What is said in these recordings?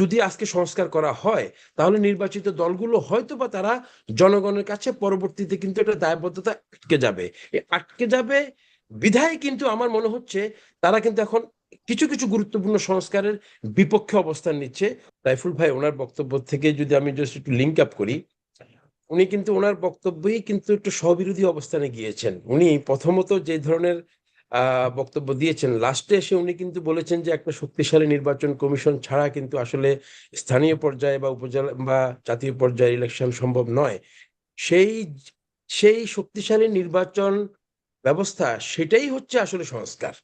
যদি আজকে সংস্কার করা হয়, তাহলে নির্বাচিত দলগুলো হয়তো বা তারা জনগণের কাছে পরবর্তীতে কিন্তু একটা দায়বদ্ধতা আটকে যাবে। আটকে যাবে, বিধায় কিন্তু আমার মনে হচ্ছে তারা কিন্তু এখন কিছু কিছু গুরুত্বপূর্ণ সংস্কারের বিপক্ষে অবস্থান নিচ্ছে। রাইফুল ভাই, ওনার বক্তব্য থেকে যদি আমি জাস্ট একটু লিঙ্ক আপ করি, উনি কিন্তু ওনার বক্তব্যই কিন্তু একটু স্ববিরোধী অবস্থানে গিয়েছেন। উনি প্রথমত যে ধরনের বক্তব্য দিয়েছেন। লাস্টে এসে উনি কিন্তু বলেছেন যে, একটা শক্তিশালী নির্বাচন কমিশন ছাড়া কিন্তু আসলে স্থানীয় পর্যায়ে বা উপজেলা বা জাতীয় পর্যায়ে ইলেকশন সম্ভব নয়। সেই সেই শক্তিশালী নির্বাচন ব্যবস্থা, সেটাই হচ্ছে আসলে সংস্কার।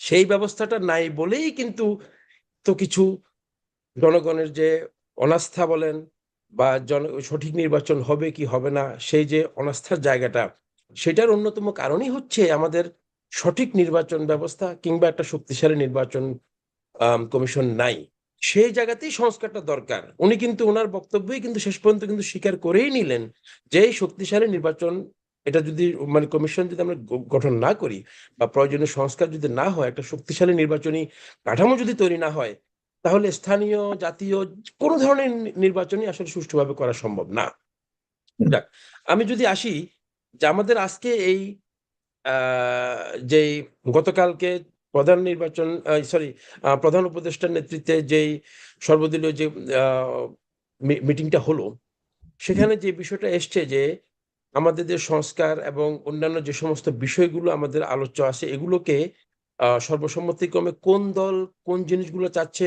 সেই ব্যবস্থাটা নাই বলেই কিন্তু তো কিছু জনগণের যে অনাস্থা বলেন বা জন, সঠিক নির্বাচন হবে কি হবে না, সেই যে অনাস্থার জায়গাটা, সেটার অন্যতম কারণই হচ্ছে আমাদের সঠিক নির্বাচন ব্যবস্থা কিংবা একটা শক্তিশালী নির্বাচন কমিশন নাই। সেই জায়গাতেই সংস্কারটা দরকার। উনি কিন্তু ওনার বক্তব্যই কিন্তু শেষ পর্যন্ত কিন্তু স্বীকার করেই নিলেন যে শক্তিশালী নির্বাচন, এটা যদি মানে কমিশন যদি আমরা গঠন না করি বা প্রয়োজনীয় সংস্কার যদি না হয়, একটা শক্তিশালী নির্বাচনী কাঠামো যদি তৈরি না হয়, তাহলে স্থানীয়, জাতীয় কোনো ধরনের নির্বাচনই আসলে সুষ্ঠুভাবে করা সম্ভব না। আমি যদি আসি যে আমাদের আজকে এই যেই গতকালকে প্রধান নির্বাচন সরি প্রধান উপদেষ্টার নেতৃত্বে যেই সর্বদলীয় যে মিটিংটা হলো, সেখানে যে বিষয়টা এসছে যে আমাদের যে সংস্কার এবং অন্যান্য যে সমস্ত বিষয়গুলো আমাদের আলোচ্য আছে, এগুলোকে সর্বসম্মতিক্রমে কোন দল কোন জিনিসগুলো চাচ্ছে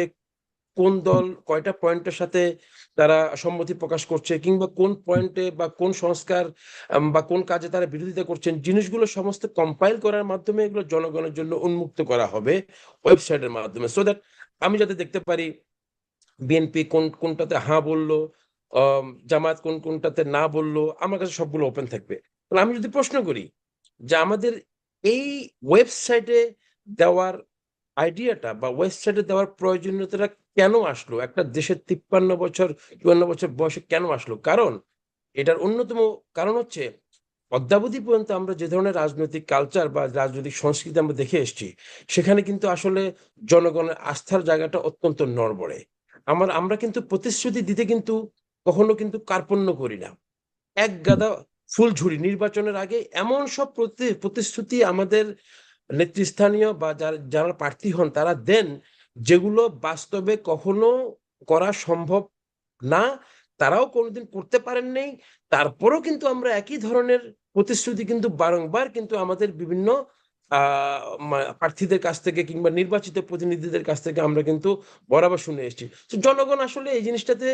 কোন দল কয়টা পয়েন্টের সাথে তারা সম্মতি প্রকাশ করছে কিংবা কোন পয়েন্টে বা কোন সংস্কার বা কোন কাজে তারা বিরোধিতা করছেন, জিনিসগুলো সমস্ত কম্পাইল করার মাধ্যমে এগুলো জনগণের জন্য উন্মুক্ত করা হবে ওয়েবসাইটের মাধ্যমে। সো দ্যাট আমি যাতে দেখতে পারি বিএনপি কোন, কোনটাতে হ্যাঁ বলল জামাত কোন, কোনটাতে না বলল, আমার কাছে সবগুলো ওপেন থাকবে। তাহলে আমি যদি প্রশ্ন করি যে আমাদের এই ওয়েবসাইটে দেওয়ার আইডিয়াটা বা ওয়েবসাইটে দেওয়ার প্রয়োজনীয়তাটা কেন আসলো? একটা দেশের তিপ্পান্ন বছর, চুয়ান্ন বছর বয়সে কেন আসলো? কারণ এটার অন্যতম কারণ হচ্ছে, অদ্যাবধি পর্যন্ত আমরা যে ধরনের রাজনৈতিক কালচার বা রাজনৈতিক সংস্কৃতি আমরা দেখে এসেছি, সেখানে কিন্তু আসলে জনগণের আস্থার জায়গাটা অত্যন্ত নড়বড়ে। আমার, আমরা কিন্তু প্রতিশ্রুতি দিতে কিন্তু কখনো কিন্তু কার্পণ্য করি না। এক গাদা ফুলঝুরি নির্বাচনের আগে এমন সব প্রতি- প্রতিশ্রুতি আমাদের নেতৃস্থানীয় বা যারা যারা প্রার্থী হন, তারা দেন যেগুলো বাস্তবে কখনো করা সম্ভব না, তারাও কোনোদিন করতে পারেন নাই। তারপরও কিন্তু আমরা একই ধরনের প্রতিশ্রুতি কিন্তু বারংবার কিন্তু আমাদের বিভিন্ন প্রার্থীদের কাছ থেকে কিংবা নির্বাচিত প্রতিনিধিদের কাছ থেকে আমরা কিন্তু বরাবর শুনে এসেছি। জনগণ আসলে এই জিনিসটাতে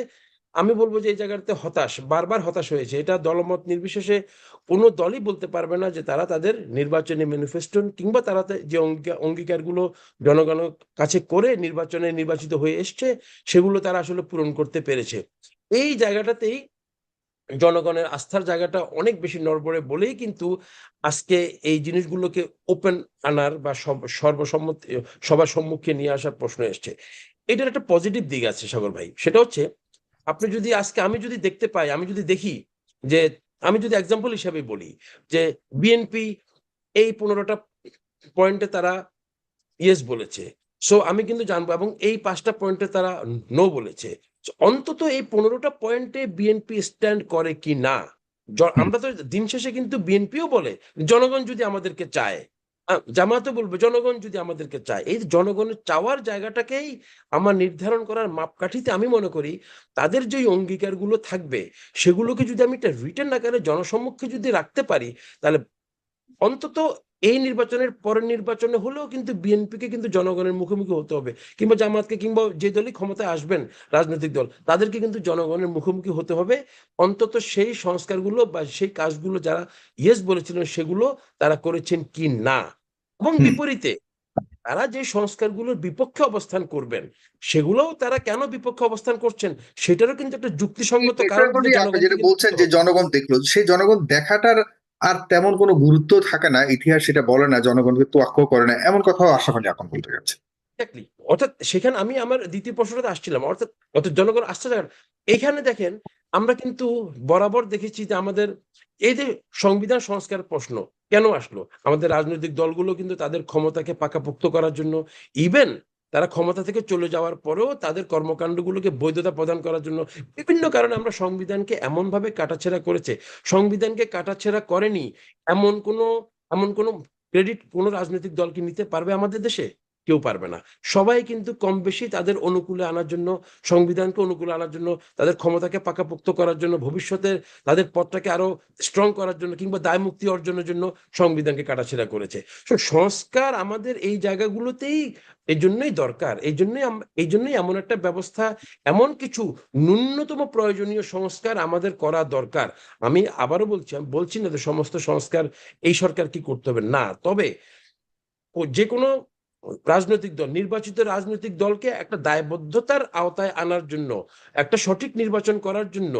আমি বলব যে এই জায়গাতে হতাশ, বারবার হতাশ হয়েছে। এটা দলমত নির্বিশেষে কোনো দলই বলতে পারবে না যে তারা তাদের নির্বাচনী ম্যানিফেস্টো কিংবা তারা যে অঙ্গীকার, অঙ্গীকারগুলো জনগণের কাছে করে নির্বাচনে নির্বাচিত হয়ে এসছে, সেগুলো তারা আসলে পূরণ করতে পেরেছে। এই জায়গাটাতেই জনগণের আস্থার জায়গাটা অনেক বেশি নড়বড়ে বলেই কিন্তু আজকে এই জিনিসগুলোকে ওপেন আনার বা সর্বসম্মতি, সবার সম্মুখে নিয়ে আসার প্রশ্ন এসছে। এটার একটা পজিটিভ দিক আছে সাগর ভাই, সেটা হচ্ছে আপনি যদি আজকে আমি যদি দেখতে পাই আমি যদি দেখি যে আমি যদি এক্সাম্পল হিসাবে বলি যে বিএনপি এই পনেরোটা পয়েন্টে তারা ইয়েস বলেছে। সো আমি কিন্তু জানব এবং এই পাঁচটা পয়েন্টে তারা নো বলেছে। অন্তত এই পনেরোটা পয়েন্টে বিএনপি স্ট্যান্ড করে কি না? আমরা তো দিন শেষে কিন্তু বিএনপিও বলে জনগণ যদি আমাদেরকে চায় আহ, জামাতও বলবে জনগণ যদি আমাদেরকে চায়। এই জনগণের চাওয়ার জায়গাটাকেই আমার নির্ধারণ করার মাপকাঠিতে আমি মনে করি তাদের যে অঙ্গীকারগুলো থাকবে সেগুলোকে যদি আমি একটা রিটার্ন আকারে জনসম্মুখে যদি রাখতে পারি তাহলে অন্তত এই নির্বাচনের পরের নির্বাচনে হলেও কিন্তু বিএনপিকে কিন্তু জনগণের মুখোমুখি হতে হবে। কিংবা জামাতকে কিংবা যে দলই ক্ষমতায় আসবেন রাজনৈতিক দল তাদেরকে কিন্তু জনগণের মুখোমুখি হতে হবে। অন্তত সেই সংস্কারগুলো বা সেই কাজগুলো যারা ইয়েস বলেছিলেন সেগুলো তারা করেছেন কি না? এবং বিপরীতে তারা যে সংস্কারগুলোর বিপক্ষে অবস্থান করবেন সেগুলোও তারা কেন বিপক্ষে অবস্থান করছেন সেটারও কিন্তু একটা যুক্তিসঙ্গত কারণ বলছেন যে জনগণ দেখল সেই জনগণ দেখাটার আর তেমন কোনো গুরুত্ব থাকে না, ইতিহাস সেটা বলে না, জনগণকে তোয়াক্ক করে না, এমন কথাও আশা করি এখন বলতে যাচ্ছে। অর্থাৎ সেখানে আমি আমার দ্বিতীয় প্রশ্নটাতে আসছিলাম, অর্থাৎ অর্থাৎ জনগণ আসছে এখানে দেখেন, আমরা কিন্তু বরাবর দেখেছি যে আমাদের এই যে সংবিধান সংস্কার প্রশ্ন কেন আসলো? আমাদের রাজনৈতিক দলগুলো কিন্তু তাদের ক্ষমতাকে পাকাপোক্ত করার জন্য ইভেন তারা ক্ষমতা থেকে চলে যাওয়ার পরেও তাদের কর্মকাণ্ডগুলোকে বৈধতা প্রদান করার জন্য বিভিন্ন কারণে আমরা সংবিধানকে এমনভাবে কাটাছেড়া করেছে। সংবিধানকে কাটাছেড়া করেনি এমন কোনো এমন কোনো ক্রেডিট কোনো রাজনৈতিক দলকে নিতে পারবে আমাদের দেশে? কেউ পারবে না। সবাই কিন্তু কম বেশি তাদের অনুকূলে আনার জন্য, সংবিধানকে অনুকূলে আনার জন্য, তাদের ক্ষমতাকে পাকাপোক্ত করার জন্য, ভবিষ্যতে তাদের পথটাকে আরও স্ট্রং করার জন্য কিংবা দায় মুক্তি অর্জনের জন্য সংবিধানকে কাটাছেড়া করেছে। সংস্কার আমাদের এই জায়গাগুলোতেই এই জন্যই দরকার। এই জন্যই এই জন্যই এমন একটা ব্যবস্থা, এমন কিছু ন্যূনতম প্রয়োজনীয় সংস্কার আমাদের করা দরকার। আমি আবারও বলছি, আমি বলছি না যে সমস্ত সংস্কার এই সরকার কি করতে হবে। না, তবে যে কোনো রাজনৈতিক দল নির্বাচিত রাজনৈতিক দলকে একটা দায়বদ্ধতার আওতায় আনার জন্য একটা সঠিক নির্বাচন করার জন্য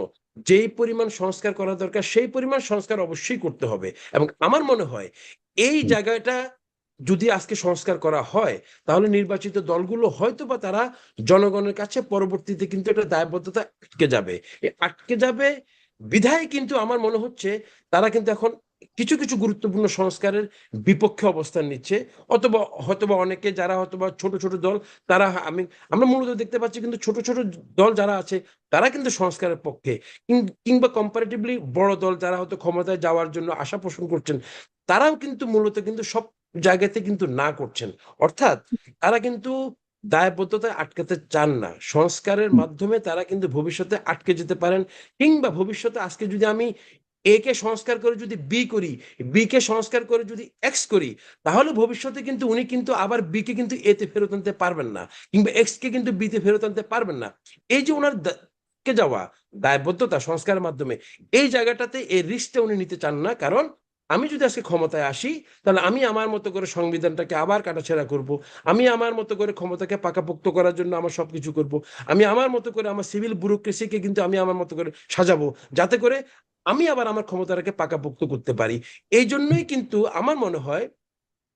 যেই পরিমাণ সংস্কার করা দরকার সেই পরিমাণ সংস্কার অবশ্যই করতে হবে। এবং আমার মনে হয় এই জায়গাটা যদি আজকে সংস্কার করা হয় তাহলে নির্বাচিত দলগুলো হয়তো বা তারা জনগণের কাছে পরবর্তীতে কিন্তু একটা দায়বদ্ধতা আটকে যাবে। আটকে যাবে বিধায় কিন্তু আমার মনে হচ্ছে তারা কিন্তু এখন কিছু কিছু গুরুত্বপূর্ণ সংস্কারের বিপক্ষে অবস্থান নিচ্ছে। অথবা, হয়তোবা অনেকে যারা হয়তোবা ছোট ছোট দল, তারা আমি, আমরা মূলত দেখতে পাচ্ছি কিন্তু ছোট ছোট দল যারা আছে, তারা কিন্তু সংস্কারের পক্ষে। কিংবা কম্পারেটিভলি বড় দল যারা হয়তো ক্ষমতায় যাওয়ার জন্য আশা পোষণ করছেন, তারাও কিন্তু মূলত কিন্তু সব জায়গাতে কিন্তু না করছেন। অর্থাৎ, তারা কিন্তু দায়বদ্ধতায় আটকাতে চান না। সংস্কারের মাধ্যমে তারা কিন্তু ভবিষ্যতে আটকে যেতে পারেন, কিংবা ভবিষ্যতে আজকে যদি আমি এ কে সংস্কার করে যদি বি করি বি কে সংস্কার করে যদি এক্স করি, তাহলে ভবিষ্যতে কিন্তু উনি কিন্তু আবার বি কে কিন্তু এতে ফেরত আনতে পারবেন না, কিংবা এক্স কে কিন্তু বি তে ফেরত আনতে পারবেন না। এই যে ওনার কে যাওয়া, দায়বদ্ধতা সংস্কারের মাধ্যমে, এই জায়গাটাতে এই রিস্কটা উনি নিতে চান না, কারণ আমি যদি আজকে ক্ষমতায় আসি, তাহলে আমি আমার মতো করে সংবিধানটাকে আবার কাটাছেড়া করব, আমি আমার মতো করে ক্ষমতাকে পাকাপোক্ত করার জন্য আমার সবকিছু করব, আমি আমার মতো করে আমার সিভিল ব্যুরোক্রেসিকে কিন্তু আমি আমার মতো করে সাজাবো, যাতে করে আমি আবার আমার ক্ষমতাটাকে পাকাপোক্ত করতে পারি। এই জন্যই কিন্তু আমার মনে হয়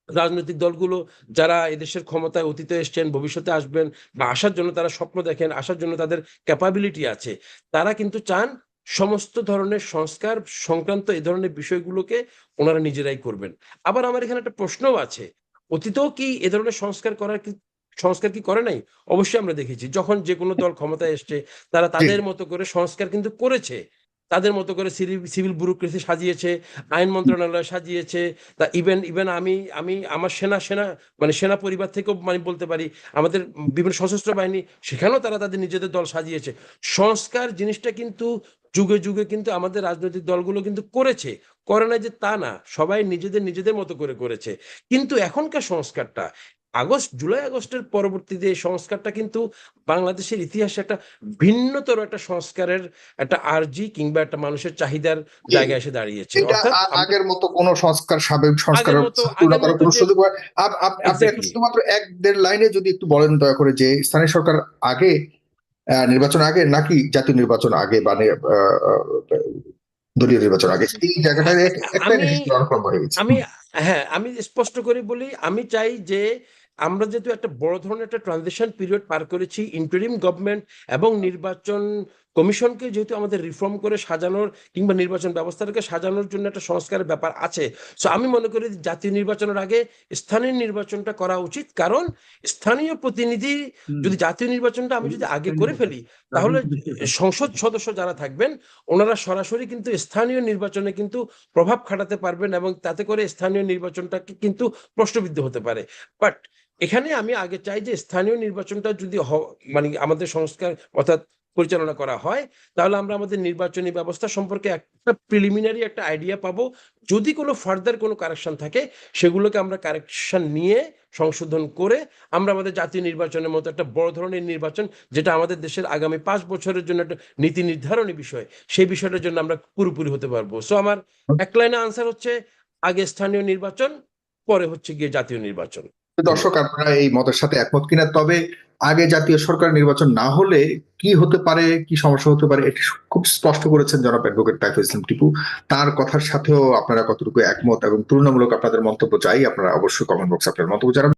রাজনৈতিক দলগুলো যারা এদেশের ক্ষমতায় অতীতে এসছেন ভবিষ্যতে আসবেন বা আসার জন্য তারা স্বপ্ন দেখেন আসার জন্য তাদের ক্যাপাবিলিটি আছে তারা কিন্তু চান সমস্ত ধরনের সংস্কার সংক্রান্ত এই ধরনের বিষয়গুলোকে ওনারা নিজেরাই করবেন। আবার আমার এখানে একটা প্রশ্নও আছে অতীতেও কি এ ধরনের সংস্কার করার কি সংস্কার কি করে নাই? অবশ্যই আমরা দেখেছি যখন যে কোনো দল ক্ষমতায় এসছে তারা তাদের মতো করে সংস্কার কিন্তু করেছে। তাদের মতো করে সিভিল ব্যুরোক্রেসি সাজিয়েছে, আইন মন্ত্রণালয় সাজিয়েছে, তা ইভেন ইভেন আমি আমি, আমার সেনা সেনা মানে সেনা পরিবার থেকেও মানে বলতে পারি, আমাদের বিভিন্ন সশস্ত্র বাহিনী, সেখানেও তারা তাদের নিজেদের দল সাজিয়েছে। সংস্কার জিনিসটা কিন্তু যুগে যুগে কিন্তু আমাদের রাজনৈতিক দলগুলো কিন্তু করেছে। করে না যে তা না, সবাই নিজেদের নিজেদের মতো করে করেছে। কিন্তু এখনকার সংস্কারটা আগস্ট জুলাই আগস্টের পরবর্তীতে এই সংস্কারটা কিন্তু বাংলাদেশের ইতিহাসে একটা ভিন্নতর একটা সংস্কারের একটা আর্জি কিংবা একটা মানুষের চাহিদার জায়গায় এসে দাঁড়িয়েছে। আগের মতো কোন সংস্কার সাবেক সংস্কার আপনি শুধুমাত্র এক দেড় লাইনে যদি একটু বলেন দয়া করে যে স্থানীয় সরকার আগে নির্বাচন আগে নাকি জাতীয় নির্বাচন আগে মানে আহ, দলীয় নির্বাচন আগে? এই জায়গাটা একটা হয়ে আমি হ্যাঁ আমি স্পষ্ট করে বলি আমি চাই যে আমরা যেহেতু একটা বড় ধরনের একটা ট্রানজিশন পিরিয়ড পার করেছি ইন্টারিম গভর্নমেন্ট এবং নির্বাচন কমিশনকে যেহেতু আমাদের রিফর্ম করে সাজানোর কিংবা নির্বাচন ব্যবস্থাটাকে সাজানোর জন্য একটা সংস্কারের ব্যাপার আছে। সো আমি মনে করি জাতীয় নির্বাচনের আগে স্থানীয় নির্বাচনটা করা উচিত। কারণ স্থানীয় প্রতিনিধি যদি জাতীয় নির্বাচনটা আমি যদি আগে করে ফেলি তাহলে সংসদ সদস্য যারা থাকবেন ওনারা সরাসরি কিন্তু স্থানীয় নির্বাচনে কিন্তু প্রভাব খাটাতে পারবেন এবং তাতে করে স্থানীয় নির্বাচনটাকে কিন্তু প্রশ্নবিদ্ধ হতে পারে। বাট এখানে আমি আগে চাই যে স্থানীয় নির্বাচনটা যদি মানে আমাদের সংস্কার অর্থাৎ পরিচালনা করা হয়, তাহলে আমরা আমাদের নির্বাচনী ব্যবস্থা সম্পর্কে একটা প্রিলিমিনারি একটা আইডিয়া পাবো। যদি কোনো ফার্দার কোনো কারেকশন থাকে, সেগুলোকে আমরা কারেকশন নিয়ে সংশোধন করে আমরা আমাদের জাতীয় নির্বাচনের মতো একটা বড় ধরনের নির্বাচন, যেটা আমাদের দেশের আগামী পাঁচ বছরের জন্য একটা নীতি নির্ধারণী বিষয়, সেই বিষয়টার জন্য আমরা পুরোপুরি হতে পারব। সো আমার এক লাইনে আনসার হচ্ছে, আগে স্থানীয় নির্বাচন, পরে হচ্ছে গিয়ে জাতীয় নির্বাচন। দর্শক, আপনারা এই মতের সাথে একমত কিনা? তবে আগে জাতীয় সরকার নির্বাচন না হলে কি হতে পারে, কি সমস্যা হতে পারে, এটি খুব স্পষ্ট করেছেন জনাব অ্যাডভোকেট তাইফুল ইসলাম টিপু। তার কথার সাথেও আপনারা কতটুকু একমত এবং তুলনামূলক আপনাদের মন্তব্য চাই, আপনারা অবশ্যই কমেন্ট বক্সে আপনার মন্তব্য জানাবেন।